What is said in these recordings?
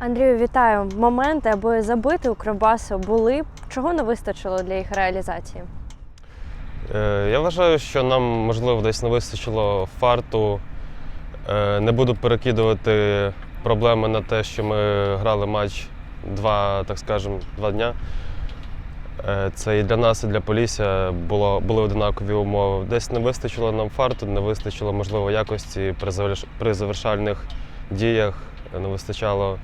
Андрію, вітаю. Моменти, аби забити у Кривбасу були. Чого не вистачило для їх реалізації? Е, Я вважаю, що нам, можливо, десь не вистачило фарту. Е, Не буду перекидувати проблеми на те, що ми грали матч два, так скажемо, два дня. Е, Це і для нас, і для Полісся було, були однакові умови. Десь не вистачило нам фарту, не вистачило, можливо, якості при завершальних діях, не вистачало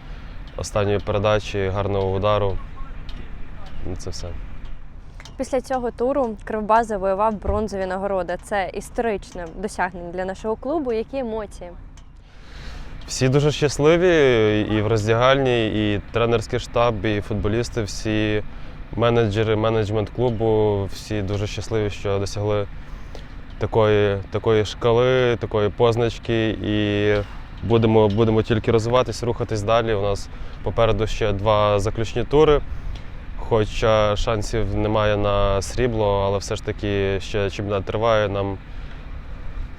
останньої передачі, гарного удару. І Це все. Після цього туру Кривбас завоював бронзові нагороди. Це історичне досягнення для нашого клубу. Які емоції? Всі дуже щасливі і в роздягальні, і тренерський штаб, і футболісти, всі менеджери, менеджмент клубу, всі дуже щасливі, що досягли такої, такої шкали, такої позначки. І будемо, будемо тільки розвиватись, рухатись далі. У нас попереду ще два заключні тури. Хоча шансів немає на срібло, але все ж таки ще чемпіонат триває. Нам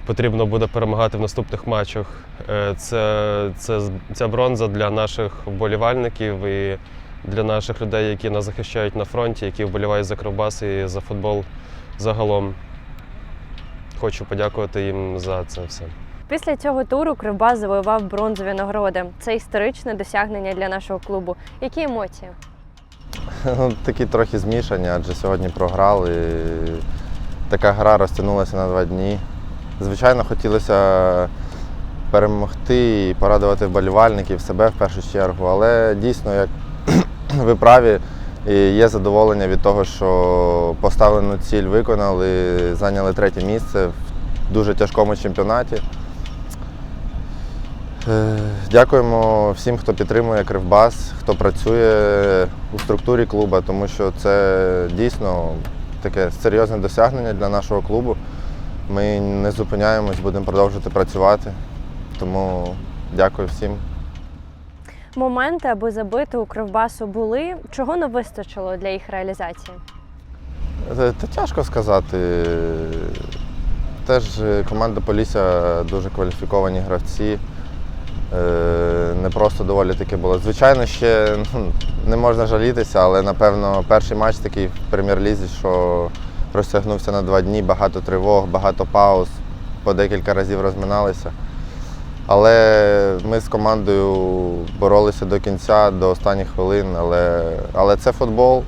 потрібно буде перемагати в наступних матчах. Е, Це, це, ця бронза для наших вболівальників і для наших людей, які нас захищають на фронті, які вболівають за Кривбас і за футбол загалом. Хочу подякувати їм за це все. Після цього туру Кривбас завоював бронзові нагороди. Це історичне досягнення для нашого клубу. Які емоції? Ну, Такі трохи змішані, адже сьогодні програли. Така гра розтягнулася на два дні. Звичайно, хотілося перемогти і порадувати вболівальників, себе в першу чергу, але дійсно, як ви праві, є задоволення від того, що поставлену ціль виконали, зайняли третє місце в дуже тяжкому чемпіонаті. Е, Дякуємо всім, хто підтримує Кривбас, хто працює у структурі клубу, тому що це дійсно таке серйозне досягнення для нашого клубу. Ми не зупиняємось, будемо продовжувати працювати. Тому дякую всім. Моменти, аби забити у Кривбасу були. Чого не вистачило для їх реалізації? Та та тяжко сказати. Теж е, команда Полісся дуже кваліфіковані гравці. Е, Не просто доволі таки було. Звичайно, ще ну, не можна жалітися, але напевно перший матч такий в прем'єр-лізі, що розтягнувся на два дні, багато тривог, багато пауз, по декілька разів розминалися. Але ми з командою боролися до кінця, до останніх хвилин, але, але це футбол.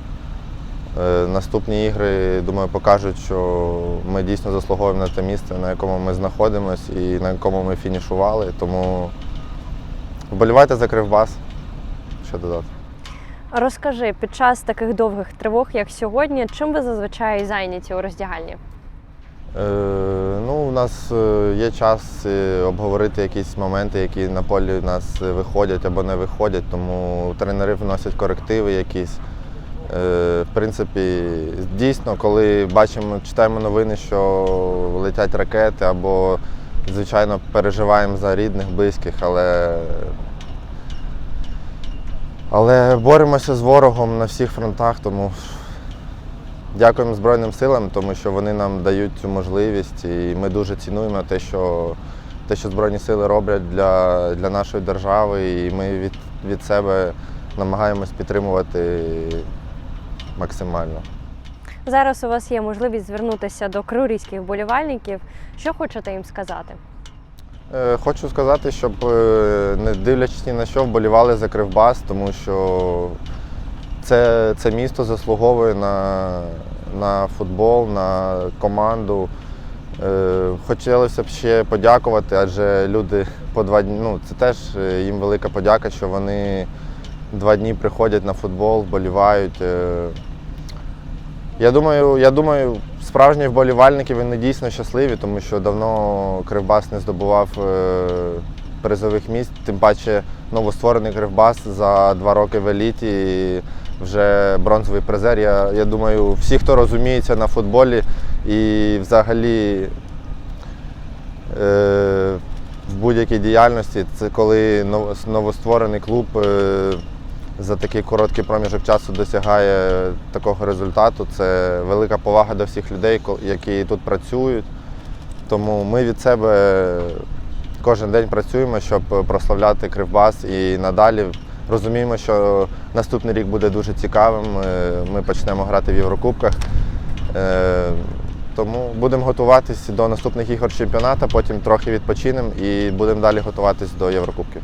Е, Наступні ігри, думаю, покажуть, що ми дійсно заслуговуємо на те місце, на якому ми знаходимося і на якому ми фінішували. Тому вболівайте за Кривбас. Що додати? Розкажи, під час таких довгих тривог, як сьогодні, чим ви зазвичай зайняті у роздягальні? Е, ну, у нас е, є час е, обговорити якісь моменти, які на полі у нас е, виходять або не виходять, тому тренери вносять корективи якісь. Е, В принципі, дійсно, коли бачимо, читаємо новини, що летять ракети, або, звичайно, переживаємо за рідних, близьких, але, але боремося з ворогом на всіх фронтах, тому Дякуємо Збройним силам, тому що вони нам дають цю можливість, і ми дуже цінуємо те, що, те, що Збройні сили роблять для, для нашої держави, і ми від, від себе намагаємось підтримувати максимально. Зараз у вас є можливість звернутися до криворізьких вболівальників. Що хочете їм сказати? Е, Хочу сказати, щоб е, не дивлячись ні на що, вболівали за Кривбас, тому що це, це місто заслуговує на, на футбол, на команду. Е, Хотілося б ще подякувати, адже люди по два дні, ну це теж їм велика подяка, що вони два дні приходять на футбол, вболівають. Я думаю, я думаю, справжні вболівальники вони дійсно щасливі, тому що давно Кривбас не здобував е, призових місць, тим паче новостворений Кривбас за два роки в еліті. І вже бронзовий призер. Я, я думаю, всі, хто розуміється на футболі і взагалі е, в будь-якій діяльності, це коли новостворений клуб е, за такий короткий проміжок часу досягає такого результату. Це велика повага до всіх людей, які тут працюють. Тому ми від себе кожен день працюємо, щоб прославляти Кривбас і надалі розуміємо, що наступний рік буде дуже цікавим. Е, Ми почнемо грати в Єврокубках. Е, Тому будемо готуватись до наступних ігор чемпіонату, потім трохи відпочинемо і будемо далі готуватись до Єврокубків.